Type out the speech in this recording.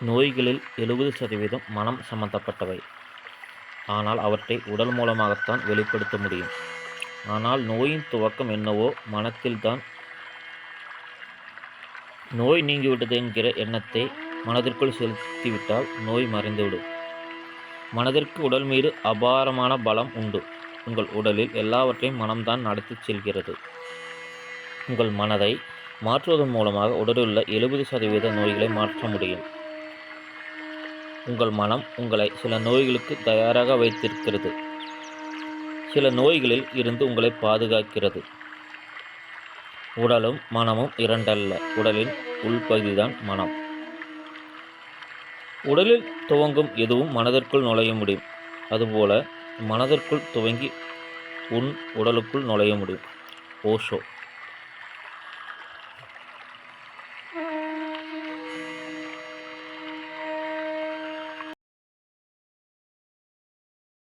நோய்களில் எழுபது சதவீதம் மனம் சம்பந்தப்பட்டவை. ஆனால் அவற்றை உடல் மூலமாகத்தான் வெளிப்படுத்த முடியும். ஆனால் நோயின் துவக்கம் என்னவோ மனத்தில்தான் நோய் நீங்கிவிட்டது என்கிற எண்ணத்தை மனதிற்குள் செலுத்திவிட்டால் நோய் மறைந்துவிடும். மனதிற்கு உடல் மீது அபாரமான பலம் உண்டு. உங்கள் உடலில் எல்லாவற்றையும் மனம்தான் நடத்திச் செல்கிறது. உங்கள் மனதை மாற்றுவதன் மூலமாக உடலிலுள்ள எழுபது சதவீத நோய்களை மாற்ற முடியும். உங்கள் மனம் உங்களை சில நோய்களுக்கு தயாராக வைத்திருக்கிறது. சில நோய்களில் இருந்து உங்களை பாதுகாக்கிறது. உடலும் மனமும் இரண்டல்ல. உடலின் உள்பகுதிதான் மனம். உடலில் துவங்கும் எதுவும் மனதிற்குள் நுழைய முடியும். அதுபோல மனதிற்குள் துவங்கி உன் உடலுக்குள் நுழைய முடியும். ஓஷோ.